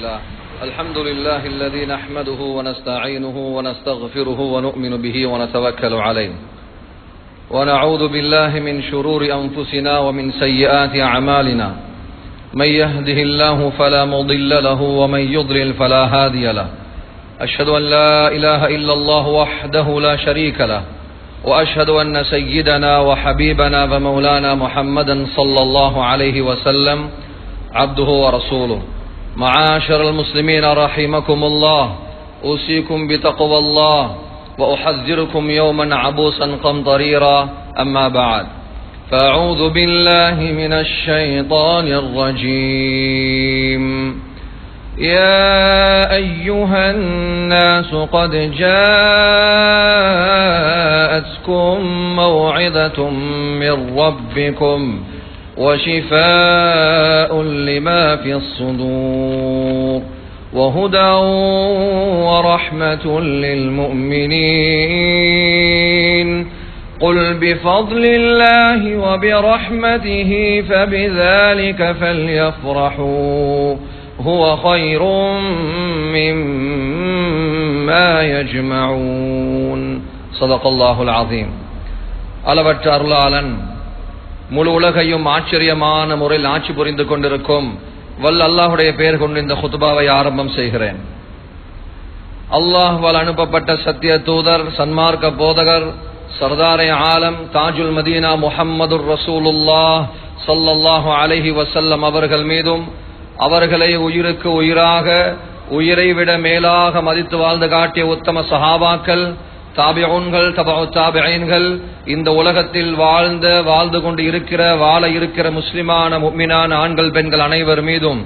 لله الحمد لله الذي نحمده ونستعينه ونستغفره ونؤمن به ونتوكل عليه. ونعوذ بالله من شرور أنفسنا ومن سيئات أعمالنا. من يهده الله فلا مضل له ومن يضلل فلا هادي له. أشهد أن لا إله إلا الله وحده لا شريك له. وأشهد أن سيدنا وحبيبنا ومولانا محمدا صلى الله عليه وسلم عبده ورسوله. معاشر المسلمين رحمكم الله أوصيكم بتقوى الله وأحذركم يوما عبوسا قمطريرا أما بعد فأعوذ بالله من الشيطان الرجيم. يا أيها الناس قد جاءتكم موعظة من ربكم وشفاء لما في الصدور وهدى ورحمة للمؤمنين قل بفضل الله وبرحمته فبذلك فليفرحوا هو خير مما يجمعون صدق الله العظيم அளவற்ற அருளாளன் முழு உலகையும் ஆச்சரியமான முறையில் ஆட்சி புரிந்து கொண்டிருக்கும் வல் அல்லாஹுடைய பெயர் கொண்டு இந்த ஹுத்துபாவை ஆரம்பம் செய்கிறேன். அல்லாஹ்வால் அனுப்பப்பட்ட சத்திய தூதர் சன்மார்க்க போதகர் சர்தாரே ஆலம் தாஜுல் மதீனா முஹம்மது ரசூலுல்லா ஸல்லல்லாஹு அலஹி வசல்லம் அவர்கள் மீதும் அவர்களை உயிருக்கு உயிராக உயிரை விட மேலாக மதித்து வாழ்ந்து காட்டிய உத்தம சஹாபாக்கள் தாபியூன்கள் தபா தாபியன்கள் இந்த உலகத்தில் வாழ்ந்த வாழ்ந்து கொண்டு இருக்கிற வாழ இருக்கிற முஸ்லிமான முக்மினான ஆண்கள் பெண்கள் அனைவர் மீதும்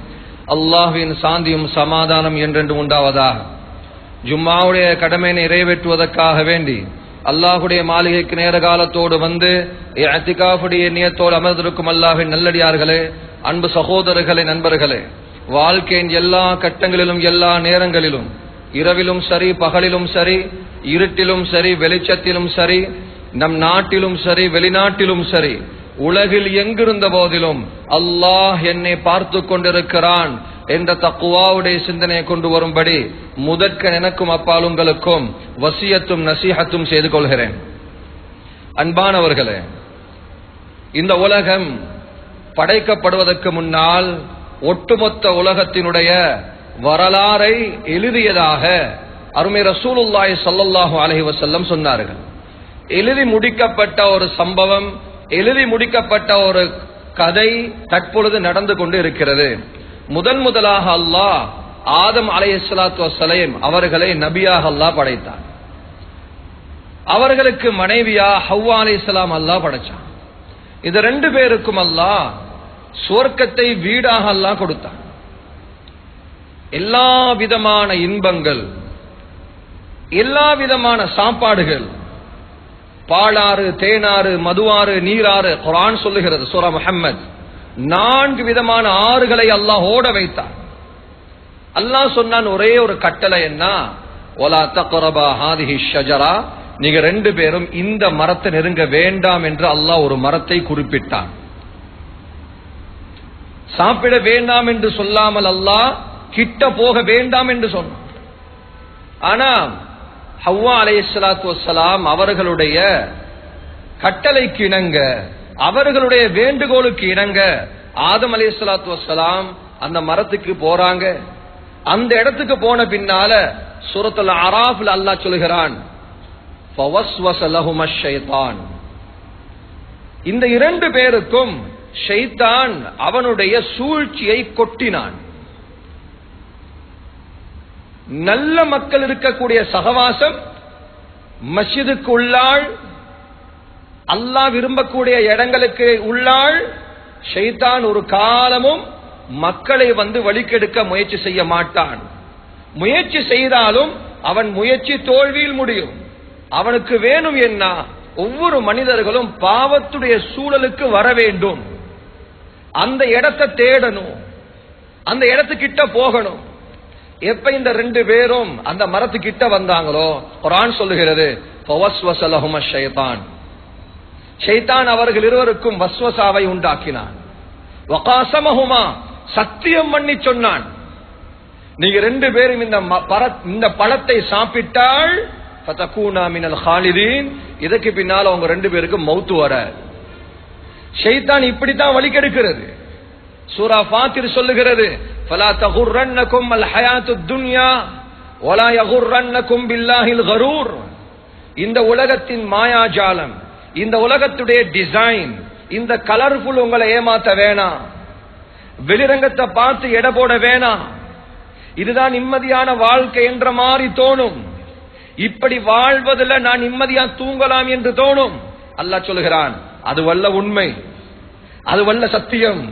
அல்லாஹுவின் சாந்தியும் சமாதானம் என்றென்று உண்டாவதாக. ஜும்மாவுடைய கடமை நிறைவேற்றுவதற்காக வேண்டி அல்லாஹுடைய மாளிகைக்கு நேர காலத்தோடு வந்து அத்திகாஃபுடைய நியத்தோடு அமர்ந்திருக்கும் அல்லாஹின் நல்லடியார்களே அன்பு சகோதரர்களே நண்பர்களே வாழ்க்கையின் எல்லா கட்டங்களிலும் எல்லா நேரங்களிலும் இரவிலும் சரி பகலிலும் சரி இருட்டிலும் சரி வெளிச்சத்திலும் சரி நம் நாட்டிலும் சரி வெளிநாட்டிலும் சரி உலகில் எங்கிருந்த போதிலும் அல்லாஹ் என்னை பார்த்து கொண்டிருக்கிறான் என்ற தக்குவாவுடைய சிந்தனையை கொண்டு வரும்படி முதற்க எனக்கும் அப்பால் உங்களுக்கும் வசியத்தும் நசீகத்தும் செய்து கொள்கிறேன். அன்பானவர்களே இந்த உலகம் படைக்கப்படுவதற்கு முன்னால் ஒட்டுமொத்த உலகத்தினுடைய வரலாறை எழுதியதாக அருமை ரசூலுல்லாய் சல்லல்லாஹு அலஹி வசல்லம் சொன்னார்கள். எழுதி முடிக்கப்பட்ட ஒரு சம்பவம் எழுதி முடிக்கப்பட்ட ஒரு கதை தற்பொழுது நடந்து கொண்டு இருக்கிறது. முதன் முதலாக அல்லாஹ் ஆதம் அலையலாத்து வசலேம் அவர்களை நபியாக அல்லாஹ் படைத்தார் அவர்களுக்கு மனைவியா ஹவ்வா அலை இஸ்லாம் அல்லாஹ் படைச்சான். இது ரெண்டு பேருக்கும் அல்லாஹ் சுவர்க்கத்தை வீடாக அல்லாஹ் கொடுத்தான். எல்லா விதமான இன்பங்கள் எல்லா விதமான சாப்பாடுகள் பாலாறு தேனாறு மதுவாறு நீராறு குரான் சொல்லுகிறது சூரா முஹம்மத். நான்கு விதமான ஆறுகளை அல்லாஹ் ஓட வைத்தார். அல்லாஹ் சொன்னான் ஒரே ஒரு கட்டளை என்ன? ஒலா தக்ரபா ஹாதிஹி ஷஜரா. நீங்க ரெண்டு பேரும் இந்த மரத்தை நெருங்க வேண்டாம் என்று அல்லாஹ் ஒரு மரத்தை குறிப்பிட்டான். சாப்பிட வேண்டாம் என்று சொல்லாமல் அல்லாஹ் கிட்ட போக வேண்டாம் என்று சொன்னான். ஆனா ஹவ்வா அலையலாத்து வசலாம் அவர்களுடைய கட்டளைக்கு இணங்க அவர்களுடைய வேண்டுகோளுக்கு இணங்க ஆதம் அலையலாத்து வசலாம் அந்த மரத்துக்கு போறாங்க. அந்த இடத்துக்கு போன பின்னால சுரத்துல அராஃபில் அல்லாஹ் சொல்கிறான் இந்த இரண்டு பேருக்கும் ஷைத்தான் அவனுடைய சூழ்ச்சியை கொட்டினான். நல்ல மக்கள் இருக்கக்கூடிய சகவாசம் மஸ்ஜிதுக்கு உள்ளாள் அல்லாஹ் விரும்பக்கூடிய இடங்களுக்கு உள்ளாள் ஷைத்தான் ஒரு காலமும் மக்களை வந்து வழிக்கெடுக்க முயற்சி செய்ய மாட்டான். முயற்சி செய்தாலும் அவன் முயற்சி தோல்வியில் முடியும். அவனுக்கு வேணும் என்ன? ஒவ்வொரு மனிதர்களும் பாவத்துடைய சூழலுக்கு வர வேண்டும். அந்த இடத்தை தேடணும். அந்த இடத்துக்கிட்ட போகணும். எப்ப இந்த ரெண்டு பேரும் அந்த மரத்துக்கிட்ட வந்தாங்களோ குரான் சொல்லுகிறது ஷைத்தான் அவர்கள் இருவருக்கும் வஸ்வசாவை உண்டாக்கினான். வகாசமஹுமா. சத்தியம் பண்ணி சொன்னான். நீங்க ரெண்டு பேரும் இந்த ம- பர- இந்த பழத்தை சாப்பிட்டால் ஃபதகூனா மினல் ஹாலிதீன். இதுக்கு பின்னால உங்க ரெண்டு பேருக்கும் மௌத்து வர. ஷைத்தான் இப்படித்தான் வழிகெடுக்கிறது. சூரா ஃபாத்திர் சொல்லுகிறது ஃபலா تغرنكم அல் الدنيا ولا يغرنكم بالله பில்லாஹில் இந்த உலகத்தின் மாயாஜாலம் இந்த உலகத்துடைய டிசைன் இந்த கலர்ஃபுல் உங்களை ஏமாத்த வேணாம். வெளிரங்கத்தை பார்த்து எடை போட வேணாம். இதுதான் நிம்மதியான வாழ்க்கை என்ற மாதிரி தோணும். இப்படி வாழ்வதில் நான் நிம்மதியா தூங்கலாம் என்று தோணும். அல்லாஹ் சொல்கிறான் அது வல்ல உண்மை அது வல்ல சத்தியம்.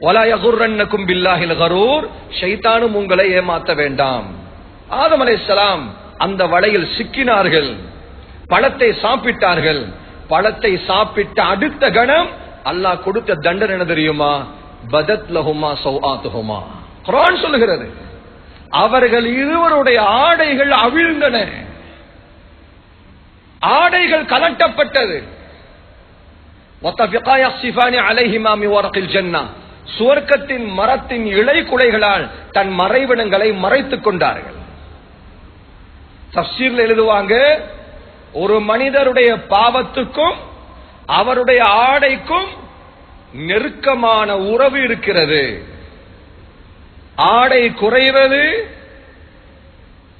வலாயகுர்ரன்னக்கும் பில்லாஹில் கரூர் ஷைத்தானும் உங்களை ஏமாத்த வேண்டாம். ஆதம் அலைசலாம் அந்த வலையில் சிக்கினார்கள். பழத்தை சாப்பிட்டார்கள். பழத்தை சாப்பிட்ட அடுத்த கணம் அல்லாஹ் கொடுத்த தண்டனை என்ன தெரியுமா? பதத் லஹுமா சௌஆத்துஹுமா. குரான் சொல்லுகிறது. அவர்கள் இருவருடைய ஆடைகள் அவிழ்ந்தன. ஆடைகள் கலட்டப்பட்டது. அலைஹிமாமி ஜன்னா. சுவர்க்கத்தின் மரத்தின் இலை குலைகளால் தன் மறைவிடங்களை மறைத்துக் கொண்டார்கள். தப்சீர்ல எழுதுவாங்க ஒரு மனிதருடைய பாவத்துக்கும் அவருடைய ஆடைக்கும் நெருக்கமான உறவு இருக்கிறது. ஆடை குறைவது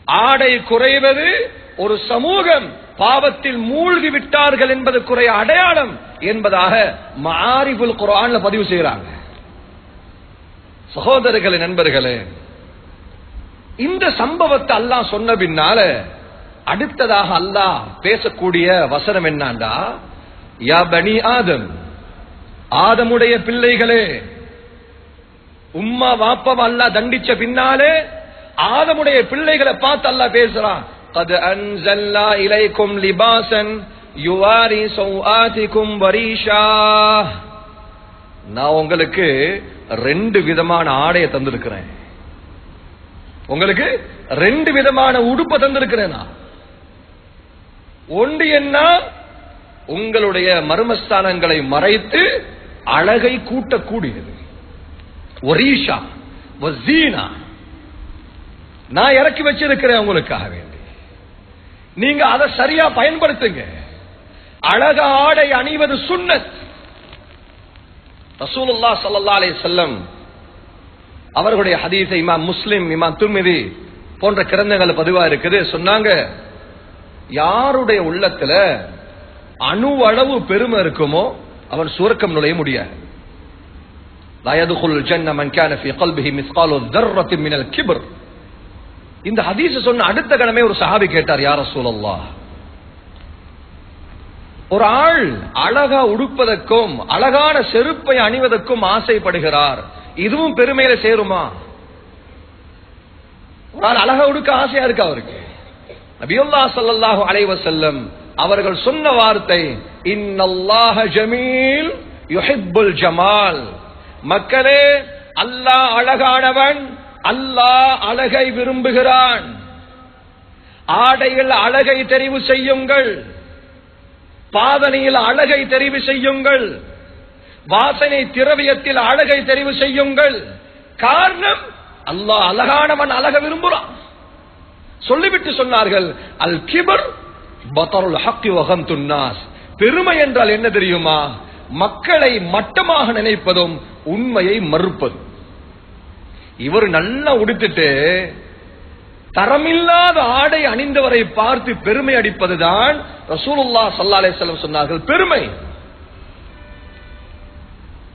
ஆடை குறைவது ஒரு சமூகம் பாவத்தில் மூழ்கி விட்டார்கள் என்பதற்குரிய அடையாளம் என்பதாக மாரிபுல் குர்ஆன்ல பதிவு செய்கிறாங்க. சகோதரர்களே நண்பர்களே இந்த சம்பவத்தை அல்லாஹ் சொன்ன பின்னால அடுத்ததாக அல்லாஹ் பேசக்கூடிய வசனம் என்னண்டா? யா பனி ஆதம் ஆதமுடைய பிள்ளைகளே உம்மா வாப்பா அல்லா தண்டிச்ச பின்னாலே ஆதமுடைய பிள்ளைகளை பார்த்து அல்லா பேசுறான். அது அன்சல்லா இலைக்கும் லிபாசன் யுவாரி சௌஆதிக்கும் வரீஷா. நான் உங்களுக்கு ரெண்டு விதமான ஆடையை தந்திருக்கிறேன். உங்களுக்கு ரெண்டு விதமான உடுப்பை தந்திருக்கிறேன்? நான் ஒன்று என்ன? உங்களுடைய மர்மஸ்தானங்களை மறைத்து அழகை கூட்டக்கூடியது. ஒரீஷா வசீனா நான் இறக்கி வச்சிருக்கிறேன் உங்களுக்காக வேண்டி. நீங்க அதை சரியா பயன்படுத்துங்க. அழக ஆடை அணிவது சுண்ணத். ரசூலுல்லா சல்லா அலே செல்லம் அவர்களுடைய ஹதீஸை இமாம் முஸ்லிம் இமாம் துர்மிதி போன்ற கிரந்தங்கள் பதிவா இருக்குது. சொன்னாங்க யாருடைய உள்ளத்துல அணுவளவு பெருமை இருக்குமோ அவன் சுரக்கம் நுழைய முடியாது. இந்த ஹதீஸ் சொன்ன அடுத்த கடமை ஒரு சஹாபி கேட்டார் யார் சூழல்லா ஒரு ஆள் அழகா உடுப்பதற்கும் அழகான செருப்பை அணிவதற்கும் ஆசைப்படுகிறார். இதுவும் பெருமையில சேருமா? ஒரு ஆள் அழகா உடுக்க ஆசையா இருக்கு அவருக்கு? நபியுல்லா சல்லாஹு அலைவ வஸல்லம் அவர்கள் சொன்ன வார்த்தை இன்னல்லாஹ ஜமீல் யுஹிப்புல் ஜமால். மக்களே அல்லாஹ் அழகானவன் அல்லாஹ் அழகை விரும்புகிறான். ஆடைகள் அழகை தெரிவு செய்யுங்கள். பாதனையில் அழகை தெரிவு செய்யுங்கள். வாசனை திரவியத்தில் அழகை தெரிவு செய்யுங்கள். காரணம் அல்லாஹ் அழகானவன் அழக விரும்புறான் சொல்லிவிட்டு சொன்னார்கள் அல் கிபர் பத்தருல் ஹக்கி வகம் துன்னாஸ் பெருமை என்றால் என்ன தெரியுமா? மக்களை மட்டமாக நினைப்பதும் உண்மையை மறுப்பதும். இவர் நல்லா உடுத்துட்டு தரமில்லாத ஆடை அணிந்தவரை பார்த்து பெருமை அடிப்பதுதான் ரசூலுல்லா சல்லா அலைஹி சொன்னார்கள். பெருமை.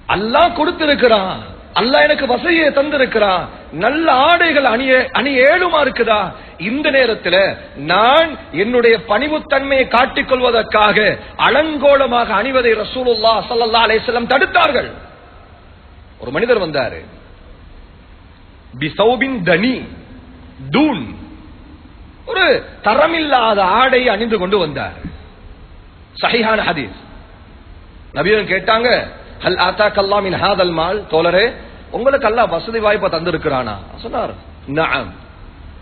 அல்லாஹ் கொடுத்திருக்கிறான். அல்லாஹ் எனக்கு வசதியை தந்திருக்கிறான். நல்ல ஆடைகள் அணிய அணி ஏழுமா இருக்குதா? இந்த நேரத்தில் நான் என்னுடைய பணிவுத்தன்மையை காட்டிக் கொள்வதற்காக அலங்கோலமாக அணிவதை ரசூலுல்லா ஸல்லல்லாஹு அலைஹி தடுத்தார்கள். ஒரு மனிதர் வந்தாரு. பிசௌபின் தனி. தூண். ஒரு தரமில்லாத ஆடை அணிந்து கொண்டு வந்தார். சஹிஹான ஹதீஸ். நபியும் கேட்டாங்க ஹல் ஆத்தா கல்லாமின் ஹாதல் மால்? தோழரே உங்களுக்கு எல்லாம் வசதி வாய்ப்பை தந்திருக்கிறானா? சொன்னார் நஅம்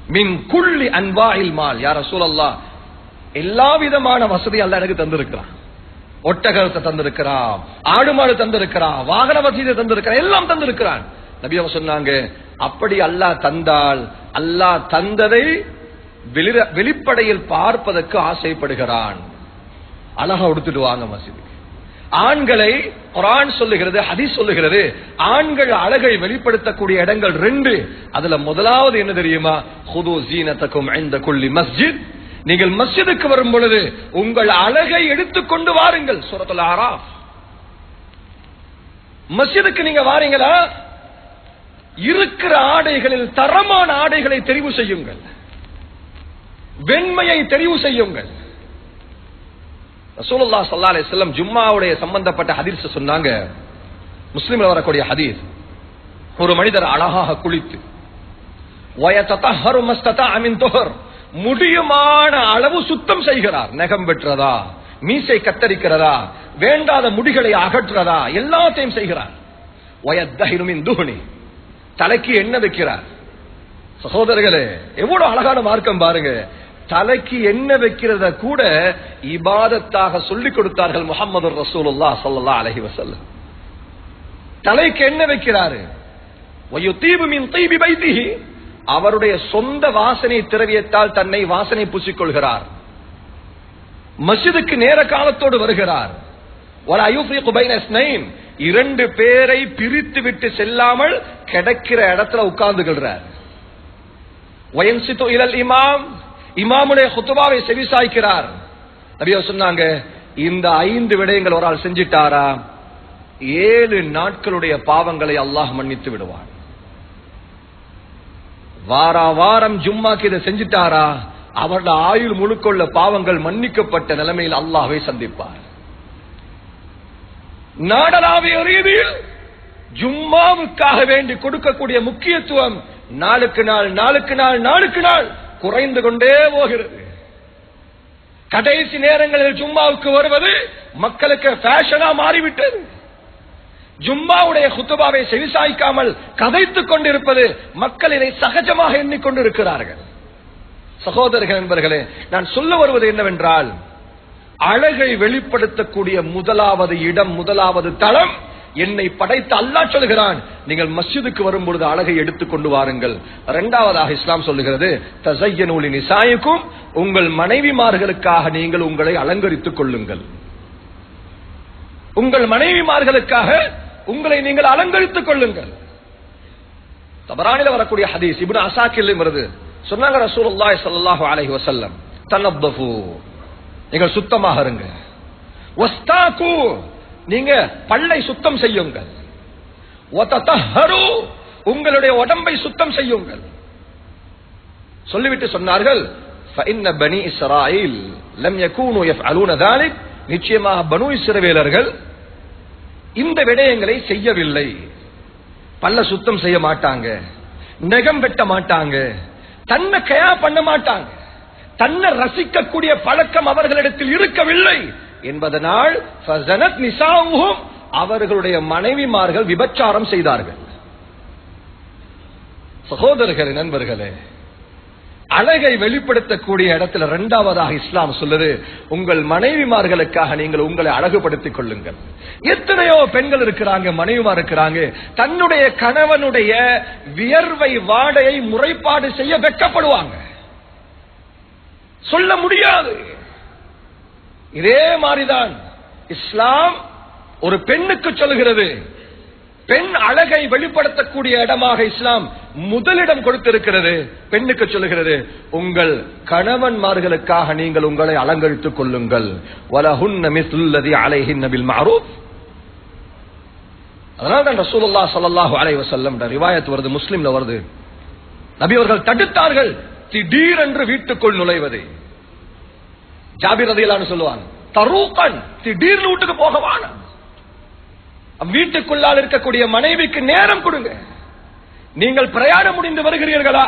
மின் குள்ளி அன்வாயில் மால். யார் சூழல்லா எல்லா விதமான வசதி அல்ல எனக்கு தந்திருக்கிறான். ஒட்டகத்தை தந்திருக்கிறான் ஆடு மாடு தந்திருக்கிறான் வாகன வசதியை தந்திருக்கிறான் எல்லாம் தந்திருக்கிறான். நபி அவங்க சொன்னாங்க அப்படி அல்லாஹ் தந்தால் அல்லாஹ் தந்ததை வெளிப்படையில் பார்ப்பதற்கு ஆசைப்படுகிறான். அழகா உடுத்துட்டு வாங்க ஆண்களை குரான் சொல்லுகிறது ஹதி சொல்லுகிறது ஆண்கள் அழகை வெளிப்படுத்தக்கூடிய இடங்கள் ரெண்டு. அதுல முதலாவது என்ன தெரியுமா? ஹுது ஜீனத்தக்கும் இந்த மஸ்ஜித். நீங்கள் மஸ்ஜிதுக்கு வரும் பொழுது உங்கள் அழகை எடுத்துக்கொண்டு வாருங்கள் சுரத்துல ஆரா மஸ்ஜிதுக்கு நீங்க வாரீங்களா? இருக்கிற ஆடைகளில் தரமான ஆடைகளை தெரிவு செய்யுங்கள். வெண்மையை தெரிவு செய்யுங்கள். ரசூலுல்லாஹ் ஸல்லல்லாஹு ஜும்மாவுடைய சம்பந்தப்பட்ட ஹதீஸ் சொன்னாங்க. முஸ்லிம்ல வரக்கூடிய ஹதீஸ். ஒரு மனிதர் அழகாக குளித்து முடியுமான அளவு சுத்தம் செய்கிறார். நகம் வெட்டுறதா? மீசை கத்தரிக்கிறதா? வேண்டாத முடிகளை அகற்றுறதா? எல்லாத்தையும் செய்கிறார். வயத்தஹிரு மின் தலைக்கு எண்ணெய் வைக்கிறார்? சகோதரர்களே எவ்வளவு அழகான மார்க்கம் பாருங்க. தலைக்கு எண்ணெய் வைக்கிறத கூட இபாதத்தாக சொல்லிக் கொடுத்தார்கள் முகமது ரசூலுல்லா சல்லா அலஹி வசல்ல தலைக்கு எண்ணெய் வைக்கிறாரு? அவருடைய சொந்த வாசனை திரவியத்தால் தன்னை வாசனை பூசிக்கொள்கிறார். மஸ்ஜிதுக்கு நேர காலத்தோடு வருகிறார். வலா யுஃபிகு பைன இரண்டு பேரை பிரித்து விட்டு செல்லாமல் கிடைக்கிற இடத்துல உட்கார்ந்துகிறார் இலல் இமாம். இமாமுடைய குத்துபாவை செவிசாய்க்கிறார். நபியா சொன்னாங்க இந்த ஐந்து விடயங்கள் ஒரு ஆள் செஞ்சிட்டாரா? ஏழு நாட்களுடைய பாவங்களை அல்லாஹ் மன்னித்து விடுவான். வாரா வாரம் ஜும்மாக்கு இதை செஞ்சிட்டாரா? அவரோட ஆயுள் முழுக்கொள்ள பாவங்கள் மன்னிக்கப்பட்ட நிலைமையில் அல்லாஹை சந்திப்பார். நாடளாவிய ரீதியில் ஜும்மாவுக்காக வேண்டி கொடுக்கக்கூடிய முக்கியத்துவம் நாளுக்கு நாள் நாளுக்கு நாள் நாளுக்கு நாள் குறைந்து கொண்டே போகிறது. கடைசி நேரங்களில் ஜும்மாவுக்கு வருவது மக்களுக்கு ஃபேஷனா மாறிவிட்டது. ஜும்மாவுடைய குத்துபாவை செவிசாய்க்காமல் கதைத்துக் கொண்டிருப்பது மக்கள் இதை சகஜமாக எண்ணிக்கொண்டிருக்கிறார்கள் சகோதரர்கள் என்பர்களே நான் சொல்ல வருவது என்னவென்றால் அழகை வெளிப்படுத்தக்கூடிய முதலாவது இடம் முதலாவது தளம். என்னை படைத்து அல்லா சொல்கிறான் நீங்கள் மஸ்ஜிதுக்கு வரும்பொழுது அழகை எடுத்துக் கொண்டு வாருங்கள். இரண்டாவதாக இஸ்லாம் சொல்லுகிறது தசையனூலி நிசாய்க்கும் உங்கள் மனைவிமார்களுக்காக நீங்கள் உங்களை அலங்கரித்துக் கொள்ளுங்கள். உங்கள் மனைவிமார்களுக்காக உங்களை நீங்கள் அலங்கரித்துக் கொள்ளுங்கள். தபரானில வரக்கூடிய ஹதீஸ் இபின் அசாக்கில் வருது. சொன்னாங்க ரசூலுல்லாஹி ஸல்லல்லாஹு அலைஹி வஸல்லம் தனப்பஃபு நீங்கள் சுத்தமாக இருங்க. ஒஸ்தாக்கு நீங்க பல்லை சுத்தம் செய்யுங்கள். உங்களுடைய உடம்பை சுத்தம் செய்யுங்கள். சொல்லிவிட்டு சொன்னார்கள் நிச்சயமாக பனு இஸ்ரவேலர்கள் இந்த விடயங்களை செய்யவில்லை. பல்ல சுத்தம் செய்ய மாட்டாங்க நெகம் வெட்ட மாட்டாங்க தன்னை கயா பண்ண மாட்டாங்க. தன்னை ரசிக்கக்கூடிய பழக்கம் அவர்களிடத்தில் இருக்கவில்லை. என்பதனால் அவர்களுடைய மனைவிமார்கள் விபச்சாரம் செய்தார்கள். சகோதரர்களே நண்பர்களே அழகை வெளிப்படுத்தக்கூடிய இடத்துல இரண்டாவதாக இஸ்லாம் சொல்லுது உங்கள் மனைவிமார்களுக்காக நீங்கள் உங்களை அழகுபடுத்திக் கொள்ளுங்கள். எத்தனையோ பெண்கள் இருக்கிறாங்க மனைவிமார் இருக்கிறாங்க தன்னுடைய கணவனுடைய வியர்வை வாடையை முறைப்பாடு செய்ய வெட்கப்படுவாங்க சொல்ல முடியாது. இதே மாதிரிதான் இஸ்லாம் ஒரு பெண்ணுக்கு சொல்லுகிறது. பெண் அழகை வெளிப்படுத்தக்கூடிய இடமாக இஸ்லாம் முதலிடம் கொடுத்திருக்கிறது. பெண்ணுக்கு சொல்லுகிறது உங்கள் கணவன்மார்களுக்காக நீங்கள் உங்களை அலங்கரித்துக் கொள்ளுங்கள். வலஹுன்ன மிஸ்லுல்லதி அலைஹின்ன பில் அதனால தான் ரசூலுல்லாஹ் ஸல்லல்லாஹு அலைஹி ரிவாயத் வருது முஸ்லிம்ல வருது. நபி அவர்கள் தடுத்தார்கள். திடீரென்று வீட்டுக்குள் நுழைவது. ஜாபிரதையிலான்னு சொல்லுவாங்க தரூக்கன் திடீர்னு வீட்டுக்கு போகவான வீட்டுக்குள்ளால் இருக்கக்கூடிய மனைவிக்கு நேரம் கொடுங்க. நீங்கள் பிரயாணம் முடிந்து வருகிறீர்களா?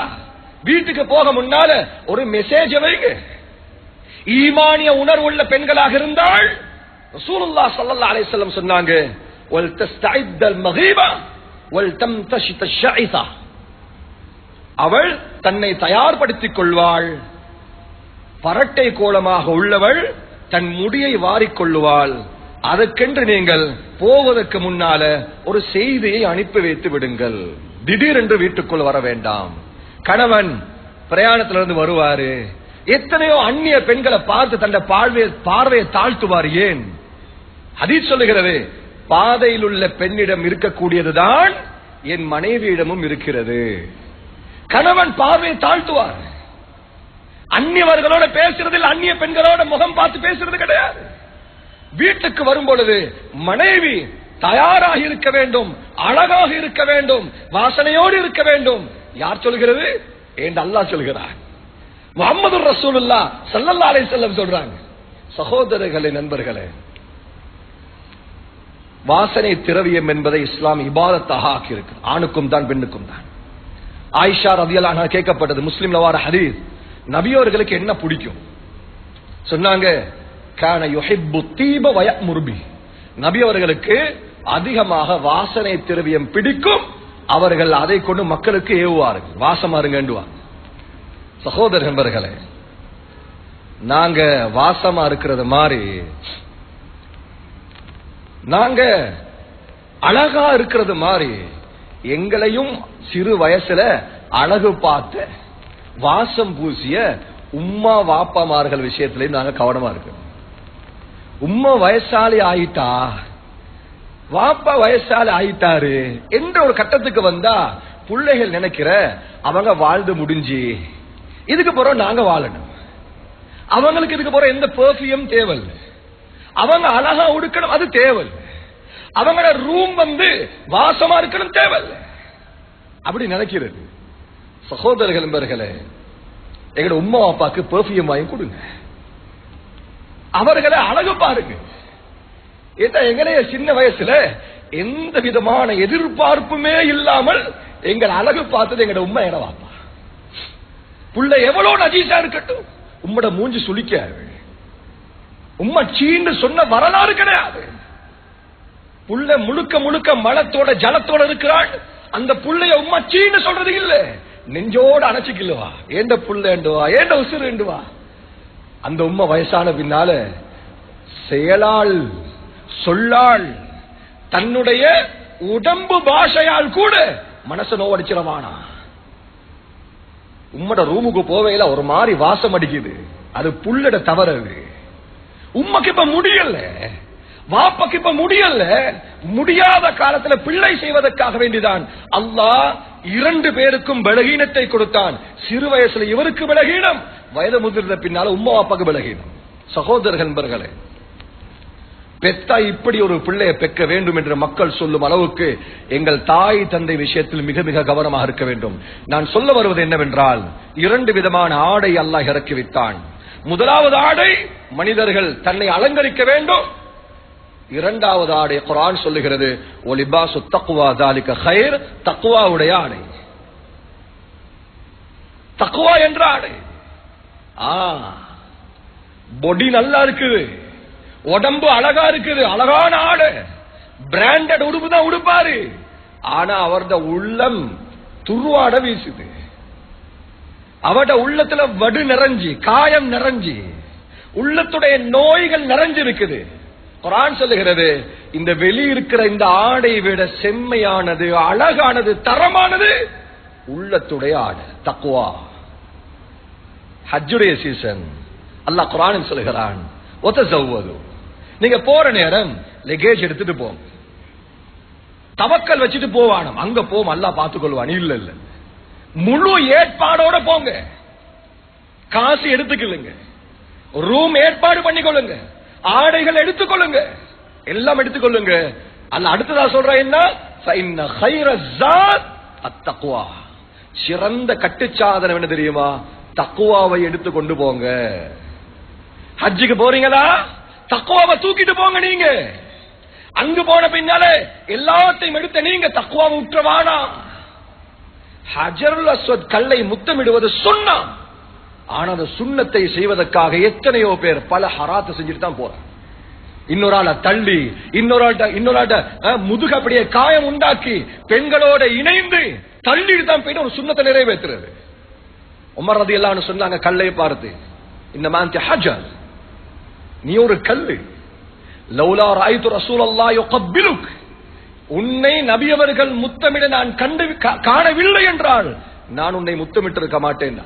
வீட்டுக்கு போக முன்னால ஒரு மெசேஜ் வைங்க. ஈமானிய உணர்வுள்ள பெண்களாக இருந்தால் ரசூலுல்லாஹ் சல்லா அலைஹி சொன்னாங்க வல் தஸ்தஇத் மகீபா வல் தம்தஷித் ஷைஸா அவள் தன்னை தயார்படுத்திக் கொள்வாள். பரட்டை கோலமாக உள்ளவள் தன் முடியை வாரிக்கொள்ளுவாள் அதற்கென்று நீங்கள் போவதற்கு முன்னால ஒரு செய்தியை அனுப்பி வைத்து விடுங்கள். திடீரென்று வீட்டுக்குள் வர வேண்டாம். கணவன் பிரயாணத்திலிருந்து வருவாரு. எத்தனையோ அந்நிய பெண்களை பார்த்து தன்னை பார்வையை பார்வையை தாழ்த்துவார் ஏன்? அதை சொல்லுகிறது பாதையில் உள்ள பெண்ணிடம் இருக்கக்கூடியதுதான் என் மனைவியிடமும் இருக்கிறது. கணவன் பார்வையை தாழ்த்துவார் அந்நியவர்களோட பேசுறதில் அந்நிய பெண்களோட முகம் பார்த்து பேசுறது கிடையாது. வீட்டுக்கு வரும் பொழுது மனைவி தயாராக இருக்க வேண்டும் அழகாக இருக்க வேண்டும் வாசனையோடு இருக்க வேண்டும். யார் சொல்கிறது? என்று அல்லாஹ் சொல்கிறார். முகமது ரசூலுல்லா சல்லல்லா அலை செல்லம் சொல்றாங்க. சகோதரர்களே நண்பர்களே வாசனை திரவியம் என்பதை இஸ்லாம் இபாதத்தாக ஆக்கியிருக்கு. ஆணுக்கும் தான் பெண்ணுக்கும் தான். ஆயிஷா ரதியலான கேட்கப்பட்டது. முஸ்லீம்ல வார ஹதீஸ். நபியோர்களுக்கு என்ன பிடிக்கும்? சொன்னாங்க கான யுஹிப்பு தீப வய முருபி நபி அவர்களுக்கு அதிகமாக வாசனை திரவியம் பிடிக்கும். அவர்கள் அதை கொண்டு மக்களுக்கு ஏவுவார்கள். வாசமா இருங்கண்டுவா சகோதர நண்பர்களே நாங்க வாசமா இருக்கிறது மாதிரி நாங்க அழகா இருக்கிறது மாதிரி எங்களையும் சிறு வயசுல அழகு பார்த்த வாசம் பூசிய உம்மா வாப்பாமார்கள் விஷயத்திலையும் நாங்க கவனமா இருக்கோம். உம்மா வயசாலி ஆயிட்டா வாப்பா வயசாலி ஆயிட்டாரு என்ற ஒரு கட்டத்துக்கு வந்தா பிள்ளைகள் நினைக்கிற அவங்க வாழ்ந்து முடிஞ்சு இதுக்கு பிறகு நாங்க வாழணும். அவங்களுக்கு இதுக்கு பிறகு எந்த பெர்ஃபியூம் தேவையில்லை. அவங்க அழகா உடுக்கணும் அது தேவையில்லை. அவங்களோட ரூம் வந்து வாசமா இருக்கணும் தேவையில்லை. அப்படி நினைக்கிறது. சகோதரர்கள் என்பர்களே எங்களோட உம்மா அப்பாக்கு பெர்ஃபியூம் வாங்கி கொடுங்க. அவர்களை அழகு பாருங்க. எங்களைய சின்ன வயசுல எந்த விதமான எதிர்பார்ப்புமே இல்லாமல் எங்கள் அழகு பார்த்தது எங்களோட உண்மை என வாப்பா புள்ள எவ்வளவு நஜீசா இருக்கட்டும். உம்மோட மூஞ்சி சுளிக்காது. உம்மா சீன்னு சொன்ன வரலாறு கிடையாது. புள்ள முழுக்க முழுக்க மலத்தோட ஜலத்தோட இருக்கிறாள். அந்த புள்ளைய உமாச்சின்னு சீன்னு சொல்றது இல்ல. நெஞ்சோட அணைச்சிக்கலவா ஏண்ட புள்ளேண்டுவா ஏண்ட உசுருண்டுவா அந்த உம்மை வயசான பின்னால செயலால் சொல்லால் தன்னுடைய உடம்பு பாஷையால் கூட மனசை நோவடிச்சிடவானா உம்மட ரூமுக்கு போவையில ஒரு மாதிரி வாசம் அடிக்குது. அது புள்ளட தவறது உம்மக்கு இப்ப முடியல. வாப்பக்கு இப்ப முடியல. முடியாத காலத்துல பிள்ளை செய்வதற்காக வேண்டிதான். அல்லாஹ் இரண்டு பேருக்கும் பலகீனத்தை கொடுத்தான். சிறு வயசுல இவருக்கு பலகீனம். வயது முதிர்ந்த பின்னால உம்மா வாப்பாக்கு பலகீனம். சகோதரர்கள் நண்பர்களே பெத்தா இப்படி ஒரு பிள்ளையை பெக்க வேண்டும் என்று மக்கள் சொல்லும் அளவுக்கு எங்கள் தாய் தந்தை விஷயத்தில் மிக மிக கவனமாக இருக்க வேண்டும். நான் சொல்ல வருவது என்னவென்றால் இரண்டு விதமான ஆடை அல்லாஹ் இறக்கி வைத்தான் முதலாவது ஆடை மனிதர்கள் தன்னை அலங்கரிக்க வேண்டும். இரண்டாவது ஆடை குரான் சொல்லுகிறது ஒலிபாசு தக்குவா தாலிக்க ஹைர் தக்குவாவுடைய ஆடை. தக்குவா என்ற ஆடை. ஆ பொடி நல்லா இருக்குது உடம்பு அழகா இருக்குது அழகான ஆடு. பிராண்டட் உடுப்பு தான் உடுப்பாரு. ஆனா அவரது உள்ளம் துருவாட வீசுது. அவட உள்ளத்துல வடு நிறைஞ்சி காயம் நிறைஞ்சி உள்ளத்துடைய நோய்கள் நிறைஞ்சு இருக்குது குரான் சொல்லுகிறது இந்த வெளி இருக்கிற இந்த ஆடை விட செம்மையானது அழகானது தரமானது உள்ளத்துடைய ஆடை தக்குவா ஹஜ்ஜுடைய சீசன் அல்லாஹ் குரான் சொல்லுகிறான் ஒத்த சவ்வது நீங்க போற நேரம் லெகேஜ் எடுத்துட்டு போங்க தவக்கல் வச்சுட்டு போவானும் அங்க போம் அல்லா பார்த்துக் கொள்வான் இல்ல இல்ல. முழு ஏற்பாடோட போங்க. காசு எடுத்துக்கலுங்க ரூம் ஏற்பாடு பண்ணிக்கொள்ளுங்க. ஆடைகள் எடுத்துக்கொள்ளுங்க. எல்லாம் எடுத்துக்கொள்ளுங்க. அல்ல அடுத்ததா சொல்ற என்ன? சிறந்த கட்டுச்சாதனம் என்ன தெரியுமா? தக்குவாவை எடுத்து கொண்டு போங்க. ஹஜ்ஜுக்கு போறீங்களா? தக்குவாவை தூக்கிட்டு போங்க நீங்க. அங்கு போன பின்னாலே எல்லாத்தையும் எடுத்த நீங்க தக்குவா உற்றவானா? ஹஜருல் அஸ்வத் கல்லை முத்தமிடுவது சொன்னான் ஆனா அந்த சுண்ணத்தை செய்வதற்காக எத்தனையோ பேர் பல ஹராத்தை செஞ்சுட்டு தான் போறாங்க. இன்னொரு ஆளை தள்ளி இன்னொரு ஆள்கிட்ட இன்னொரு ஆள்கிட்ட அஹ், முதுகு அப்படியே காயம் உண்டாக்கி பெண்களோட இணைந்து தள்ளிட்டு தான் போயிட்டு ஒரு சுண்ணத்தை நிறைவேற்றுறது. உமர் ரதி எல்லாம் சொன்னாங்க கல்லை பார்த்து இந்த மாந்தி ஹஜர். நீ ஒரு கல்லு. லௌலா ராய்து ரசூல் அல்லா யுகப்பிலுக் உன்னை நபியவர்கள் முத்தமிட நான் கண்டு கா- காணவில்லை என்றால் நான் உன்னை முத்தமிட்டு இருக்க மாட்டேன்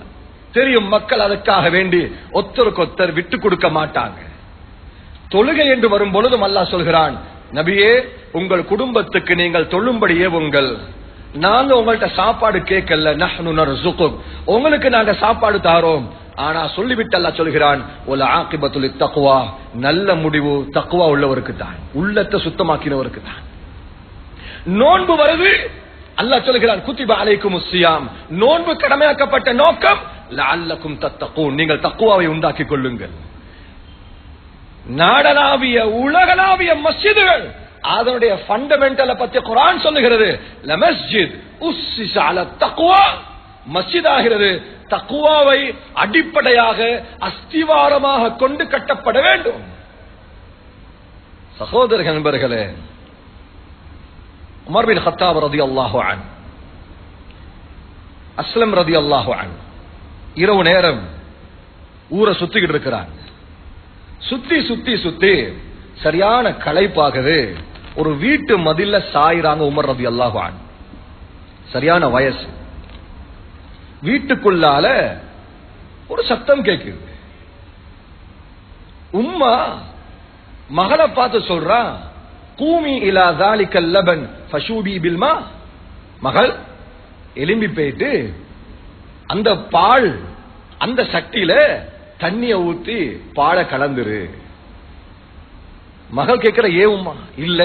தெரியும் மக்கள் அதற்காக வேண்டி ஒத்தருக்கொத்தர் விட்டு கொடுக்க மாட்டாங்க. தொழுகை என்று வரும் பொழுதும் அல்லாஹ் சொல்கிறான் நபியே உங்கள் குடும்பத்துக்கு நீங்கள் தொழும்படியே உங்கள். நாங்க உங்கள்ட்ட சாப்பாடு கேட்கல உங்களுக்கு நாங்க சாப்பாடு தாரோம். ஆனா சொல்லிவிட்டல்ல சொல்கிறான் ஒல ஆக்கிபத்துல் தக்குவா நல்ல முடிவு தக்குவா உள்ளவருக்கு தான். உள்ளத்தை சுத்தமாக்கினவருக்கு தான். நோன்பு வருது. அல்ல சொல்கிறான் குத்திப அலைக்கும் நோன்பு கடமையாக்கப்பட்ட நோக்கம் லஅல்லக்கும் தத்தகூன். நீங்கள் தக்குவாவை உண்டாக்கிக் கொள்ளுங்கள் நாடளாவிய உலகளாவிய மஸ்ஜிதுகள். அதனுடைய ஃபண்டமெண்டலை பத்தி குரான் சொல்லுகிறது. லமஸ்ஜித் உஸ்ஸிஸ அல தக்வா. மஸ்ஜித் ஆகிறது தக்குவாவை அடிப்படையாக அஸ்திவாரமாக கொண்டு கட்டப்பட வேண்டும். சகோதர நண்பர்களே உமர் பின் ஹத்தாப் ரதி அல்லாஹு அன். அஸ்லம் ரதி அல்லாஹு அன். இரவு நேரம் ஊரை சுத்திக்கிட்டு இருக்கிறாங்க. சுத்தி சுத்தி சுத்தி சரியான களைப்பாகவே ஒரு வீட்டு மதில்ல சாயிறாங்க உமர் ரபி அல்லாஹான் சரியான வயசு. வீட்டுக்குள்ளால ஒரு சத்தம் கேக்குது. உம்மா மகளை பார்த்து சொல்றா கூமி இலா தாலிக்கல் லபன் ஃபஷூபி பில்மா. மகள் எலும்பி போயிட்டு அந்த பால் அந்த சக்தியில தண்ணிய ஊத்தி பாலை கலந்துரு. மகள் கேட்கிற ஏவுமா இல்ல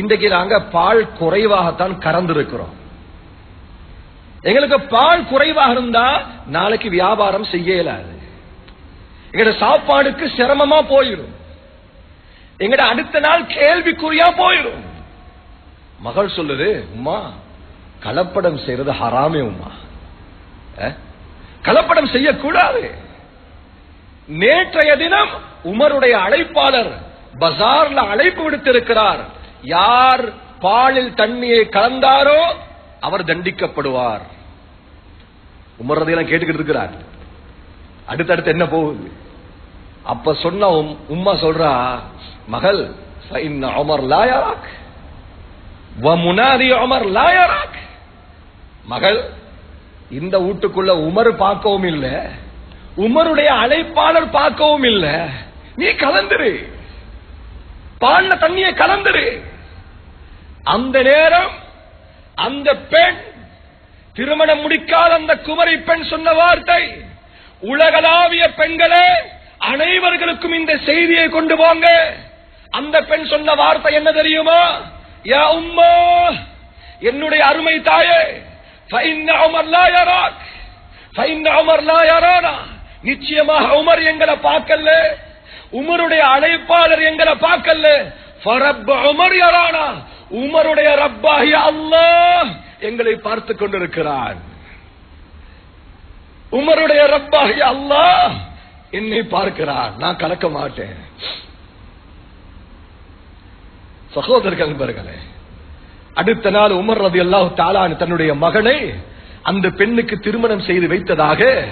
இன்றைக்கு நாங்க பால் குறைவாகத்தான் கறந்திருக்கிறோம். எங்களுக்கு பால் குறைவாக இருந்தா நாளைக்கு வியாபாரம் செய்ய இயலாது. எங்கட சாப்பாடுக்கு சிரமமா போயிடும் எங்கட அடுத்த நாள் கேள்விக்குறியா போயிடும் மகள் சொல்லுது உமா கலப்படம் செய்யறது ஹராமே உமா கலப்படம் செய்யக்கூடாது. நேற்றைய தினம் உமருடைய அழைப்பாளர் பசார்ல அழைப்பு விடுத்திருக்கிறார். யார் பாலில் தண்ணியை கலந்தாரோ அவர் தண்டிக்கப்படுவார். உமர் அதையெல்லாம் கேட்டுக்கிட்டு இருக்கிறார். அடுத்தடுத்து என்ன போகுது? அப்ப சொன்ன உம்மா சொல்றா மகள் அமர் லாயராக் முனாதி அமர் லாயராக் மகள் இந்த வீட்டுக்குள்ள உமர் பார்க்கவும் இல்ல. உமருடைய அழைப்பாளர் பார்க்கவும் இல்ல. நீ கலந்துரு. பால்ல தண்ணியை கலந்துரு. அந்த நேரம் அந்த பெண் திருமணம் முடிக்காத அந்த குமரி பெண் சொன்ன வார்த்தை உலகளாவிய பெண்களே அனைவர்களுக்கும் இந்த செய்தியை கொண்டு போங்க அந்த பெண் சொன்ன வார்த்தை என்ன தெரியுமா? யா உம்மா என்னுடைய அருமை தாயே فإن عمر لا يراك فإن عمر لا يرانا நிச்சயமாக உமர் எங்களை பார்க்கல உமருடைய அழைப்பாளர் எங்களை பார்க்கல ஃபரப் உமர் யரானா உமருடைய ரப்பாகிய அல்லாஹ் எங்களை பார்த்து கொண்டிருக்கிறான் உமருடைய ரப்பாகிய அல்லாஹ் என்னை பார்க்கிறான் நான் கலக்க மாட்டேன் சகோதரர்கள் நண்பர்களே அடுத்த நாள் உமர் ரவி அல்லாஹு தாலான் தன்னுடைய மகனை அந்த பெண்ணுக்கு திருமணம் செய்து வைத்ததாக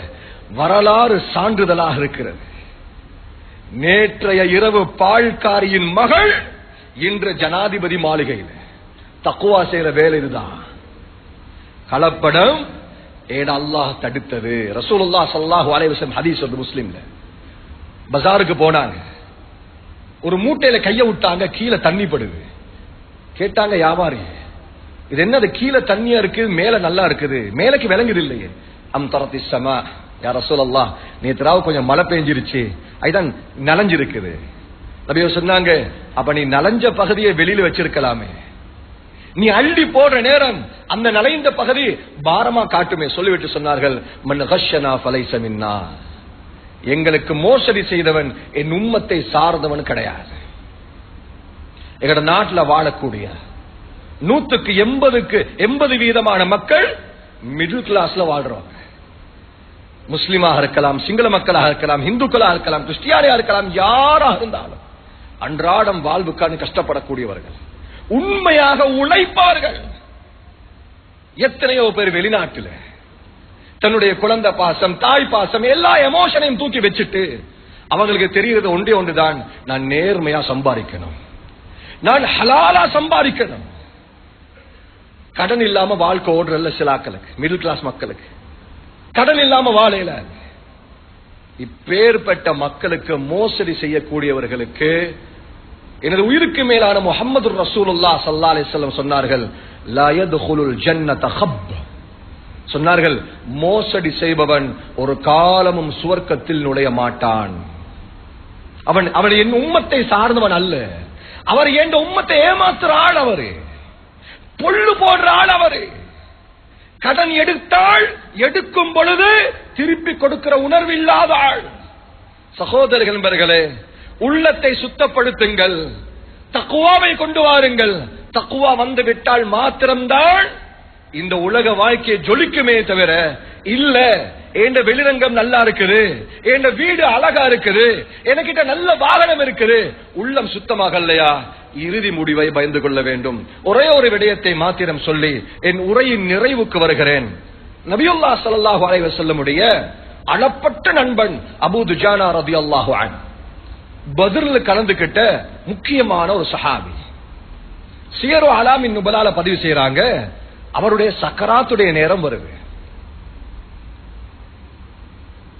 வரலாறு சான்றிதழாக இருக்கிறது. நேற்றைய இரவு பாழ்காரியின் மகள் இன்று ஜனாதிபதி மாளிகையில். தக்குவா செய்யற வேலை இதுதான். கலப்படம் ஏன் அல்லாஹ் தடுத்தது. ரசூலுல்லா சல்லாஹு அலைவசம் ஹதீஸ் வந்து முஸ்லீம்ல. பஜாருக்கு போனாங்க. ஒரு மூட்டையில கைய விட்டாங்க கீழே தண்ணி படுது. கேட்டாங்க வியாபாரி இது என்னது? கீழே தண்ணியா இருக்கு மேல நல்லா இருக்குது. மேலக்கு விளங்குது இல்லையே. அம் தரத்தி சமா யார சொல்லலாம் நேற்று ராவு கொஞ்சம் மழை பெஞ்சிருச்சு. அதுதான் நலஞ்சிருக்குது நபியோ சொன்னாங்க அப்ப நீ நலஞ்ச பகுதியை வெளியில வச்சிருக்கலாமே. நீ அள்ளி போடுற நேரம் அந்த நலைந்த பகுதி பாரமா காட்டுமே. சொல்லிவிட்டு சொன்னார்கள் மன் கஷனா ஃபலைசமின்னா எங்களுக்கு மோசடி செய்தவன் என் உம்மத்தை சார்ந்தவன் கிடையாது. எங்கட நாட்டில் வாழக்கூடிய நூத்துக்கு எண்பதுக்கு எண்பது வீதமான மக்கள் மிடில் கிளாஸ்ல வாழ்றோம் முஸ்லிமாக இருக்கலாம் சிங்கள மக்களாக இருக்கலாம் இந்துக்களாக இருக்கலாம் கிறிஸ்டியானியா இருக்கலாம் யாராக இருந்தாலும் அன்றாடம் வாழ்வுக்கான கஷ்டப்படக்கூடியவர்கள் உண்மையாக உழைப்பார்கள் எத்தனையோ பேர் வெளிநாட்டுல தன்னுடைய குழந்தை பாசம் தாய் பாசம் எல்லா எமோஷனையும் தூக்கி வச்சுட்டு அவங்களுக்கு தெரிகிறது ஒன்றே ஒன்றுதான் நான் நேர்மையா சம்பாதிக்கணும். நான் ஹலாலா சம்பாதிக்கணும். கடன் இல்லாம வாழ்க்கை ஓடுறல்ல சில ஆக்களுக்கு மிடில் கிளாஸ் மக்களுக்கு. கடன் இல்லாம வாழையில. இப்பேற்பட்ட மக்களுக்கு மோசடி செய்யக்கூடியவர்களுக்கு எனது உயிருக்கு மேலான முகமது ரசூலுல்லா சல்லா அலிஸ்லம் சொன்னார்கள் சொன்னார்கள் மோசடி செய்பவன் ஒரு காலமும் சுவர்க்கத்தில் நுழைய மாட்டான். அவன் அவன் என் உம்மத்தை சார்ந்தவன் அல்ல. அவர் என் உம்மத்தை ஏமாத்துற ஆள் அவரு. பொல்லு போடுற ஆள் அவரு. கடன் எடுத்தால் எடுக்கும் பொழுது திருப்பி கொடுக்கிற உணர்வு இல்லாத ஆள். சகோதரர்கள் நண்பர்களே உள்ளத்தை சுத்தப்படுத்துங்கள். தக்குவாவை கொண்டு வாருங்கள். தக்குவா வந்து விட்டால் மாத்திரம்தான் இந்த உலக வாழ்க்கையை ஜொலிக்குமே தவிர இல்ல என் வெளிரங்கம் நல்லா இருக்குது? என் வீடு அழகா இருக்குது? என்கிட்ட நல்ல வாகனம் இருக்குது. உள்ளம் சுத்தமாக இல்லையா? இறுதி முடிவை பயந்து கொள்ள வேண்டும். ஒரே ஒரு விடயத்தை மாத்திரம் சொல்லி என் உரையின் நிறைவுக்கு வருகிறேன். நபியுல்லா ஸல்லல்லாஹு அலைஹி வஸல்லமுடைய அளப்பட்ட நண்பன் அபூ துஜானா ரதி அல்லாஹுவான் பதில் கலந்துகிட்ட முக்கியமான ஒரு சஹாபி. சியரோ அலாமின் நுபலால பதிவு செய்யறாங்க அவருடைய சக்கராத்துடைய நேரம் வருது.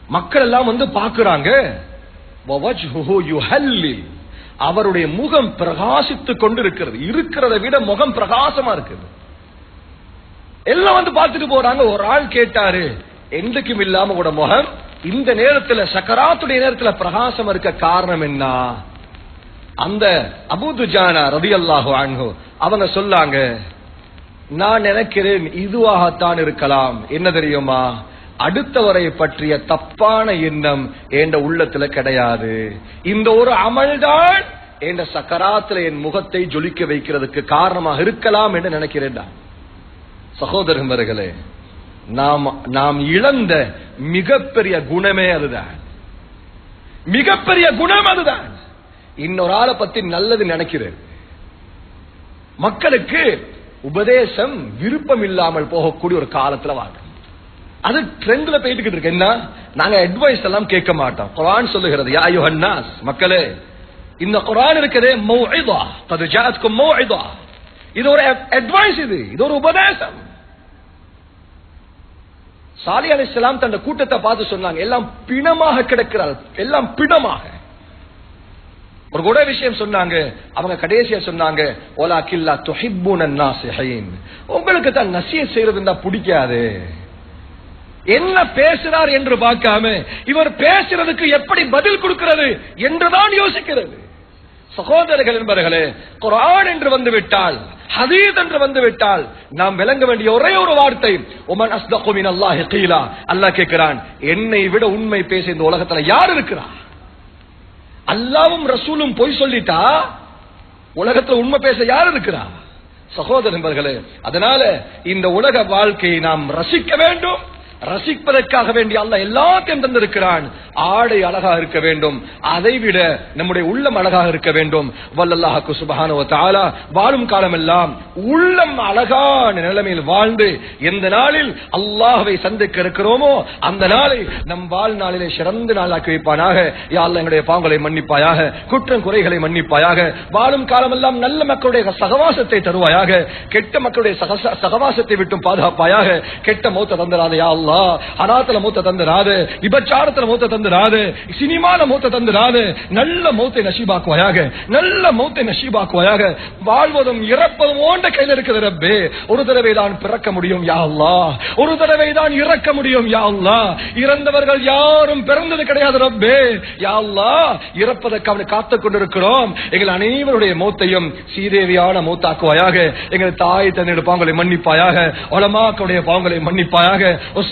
மக்கள் எல்லாம் வந்து பார்க்கிறாங்க. யுஹல்லி. அவருடைய முகம் பிரகாசித்துக் கொண்டு இருக்கிறது இருக்கிறத விட முகம் பிரகாசமா இருக்குது. எல்லாம் வந்து பார்த்துட்டு போறாங்க. ஒரு ஆள் கேட்டாரு என்றைக்கும் இல்லாம உங்களோட முகம்? இந்த நேரத்துல சக்கராத்துடைய நேரத்துல பிரகாசம் இருக்க காரணம் என்ன? அந்த அபூதுஜானா அல்லாஹோ அன்ஹு அவங்க சொல்லாங்க நான் நினைக்கிறேன் இதுவாகத்தான் இருக்கலாம். என்ன தெரியுமா? அடுத்தவரை பற்றிய தப்பான எண்ணம் என்ற உள்ளத்துல கிடையாது. இந்த ஒரு அமல்தான் என்ற சக்கராத்துல என் முகத்தை ஜொலிக்க வைக்கிறதுக்கு காரணமாக இருக்கலாம் என்று நினைக்கிறேன் சகோதரர்களே நாம் நாம் இழந்த மிகப்பெரிய குணமே அதுதான். மிகப்பெரிய குணம் அதுதான். இன்னொரு ஆளை பத்தி நல்லது நினைக்கிறேன். மக்களுக்கு உபதேசம் விருப்பம் இல்லாமல் போகக்கூடிய ஒரு காலத்துல வாங்க. அது ட்ரெண்ட்ல போயிட்டு இருக்கு. என்ன? நாங்க அட்வைஸ் எல்லாம் கேட்க மாட்டோம். குரான் சொல்லுகிறது யா அய்யுஹன்னாஸ் மக்களே இந்த குரான் இருக்கிறதே மௌஇதா. கது ஜாத்கு மௌஇதா. இது ஒரு அட்வைஸ் இது. இது ஒரு உபதேசம். சாலி அலைஹிஸ்ஸலாம் தன் கூட்டத்தை பார்த்து சொன்னாங்க எல்லாம் பிணமாக கிடக்கிறார் எல்லாம் பிணமாக. ஒரு கூட விஷயம் சொன்னாங்க. அவங்க கடைசியா சொன்னாங்க ஓலா கில்லா துஹிப்புன உங்களுக்கு தான் நசிய செய்யறது பிடிக்காது. என்ன பேசுறார் என்று பார்க்காம இவர் பேசுறதுக்கு எப்படி பதில் கொடுக்கிறது என்றுதான் யோசிக்கிறது. சகோதரர்கள் என்பவர்களே குரான் என்று வந்து விட்டால் என்று வந்து விட்டால் நாம் விளங்க வேண்டிய ஒரே ஒரு வார்த்தை உமன் அஸ்தகு மின் அல்லாஹ் கீலா. அல்லாஹ் கேட்கிறான் என்னை விட உண்மை பேச இந்த உலகத்துல யார் இருக்கிறா? அல்லாவும் ரசூலும் பொய் சொல்லிட்டா உலகத்துல உண்மை பேச யார் இருக்கிறா? சகோதர நண்பர்களே அதனால இந்த உலக வாழ்க்கையை நாம் ரசிக்க வேண்டும். ரசிப்பதற்காக வேண்டிய அல்ல எல்லாத்தையும் தந்திருக்கிறான். ஆடை அழகா இருக்க வேண்டும். அதை விட நம்முடைய உள்ளம் அழகாக இருக்க வேண்டும். வல்லல்லாஹுக்கு சுபஹானஹு தாலா வாழும் வாழும் காலமெல்லாம் உள்ளம் அழகான நிலைமையில் வாழ்ந்து எந்த நாளில் அல்லாஹவை சந்திக்க இருக்கிறோமோ அந்த நாளை நம் வாழ்நாளிலே சிறந்த நாளாக்கி வைப்பானாக. யா எங்களுடைய பாவங்களை மன்னிப்பாயாக குற்றம் குறைகளை மன்னிப்பாயாக வாழும் காலமெல்லாம் நல்ல மக்களுடைய சகவாசத்தை தருவாயாக கெட்ட மக்களுடைய சகச- சகவாசத்தை விட்டும் பாதுகாப்பாயாக கெட்ட மௌத்த தந்தராத யா அல்லாஹ் அனாத்தல மூத்த தந்துடாது விபச்சாரத்துல மூத்த தந்துடாது சினிமால மூத்த தந்துடாது நல்ல மூத்தை நஷீபாக்குவாயாக நல்ல மூத்தை நஷீபாக்குவாயாக வாழ்வதும் இறப்பதும் ஓண்ட கையில் இருக்கிற ரப்பே. ஒரு தடவை தான் பிறக்க முடியும் யா ஒரு தடவை தான் இறக்க முடியும் யா இறந்தவர்கள் யாரும் பிறந்தது கிடையாது ரப்பே. யா அல்லாஹ் இறப்பதற்கு அவனை காத்துக் கொண்டிருக்கிறோம். எங்கள் அனைவருடைய மூத்தையும் சீதேவியான மூத்தாக்குவாயாக எங்கள் தாய் தன்னுடைய பாவங்களை மன்னிப்பாயாக உலமாக்களுடைய பாவங்களை மன்னிப்பாயாக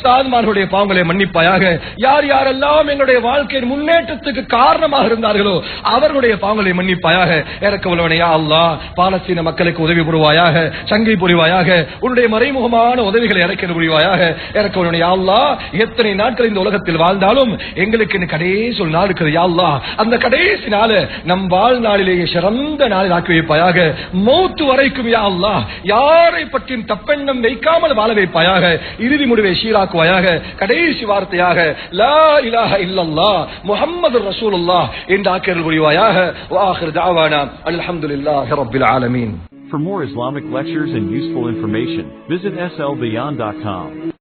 உஸ்தாத்மார்களுடைய பாவங்களை மன்னிப்பாயாக. யார் யாரெல்லாம் என்னுடைய வாழ்க்கையின் முன்னேற்றத்துக்கு காரணமாக இருந்தார்களோ அவர்களுடைய பாவங்களை மன்னிப்பாயாக. இறக்க உள்ளவனையா அல்லாஹ் பாலஸ்தீன மக்களுக்கு உதவி புரிவாயாக சங்கை புரிவாயாக உன்னுடைய மறைமுகமான உதவிகளை இறக்க புரிவாயாக. இறக்க உள்ளவனையா அல்லாஹ் எத்தனை நாட்கள் இந்த உலகத்தில் வாழ்ந்தாலும் எங்களுக்கு கடைசி ஒரு நாள் இருக்குது யாழ்லா அந்த கடைசி நாள் நம் வாழ்நாளிலேயே சிறந்த நாளில் ஆக்கி வைப்பாயாக. மௌத்து வரைக்கும் யா அல்லாஹ் யாரை பற்றியும் தப்பெண்ணம் வைக்காமல் வாழ வைப்பாயாக. இறுதி முடிவை சீராக்குவாயாக கடைசி வார்த்தையாக லா இலாஹ இல்லல்லாஹ் முஹம்மது ரசூலுல்லாஹ் என்று ஆக்கியல் புரிவாயாக வாஹிர் தாவானா அல்ஹம்துலில்லாஹி ரப்பில் ஆலமீன் For more Islamic lectures and useful information, visit slbeyond.com.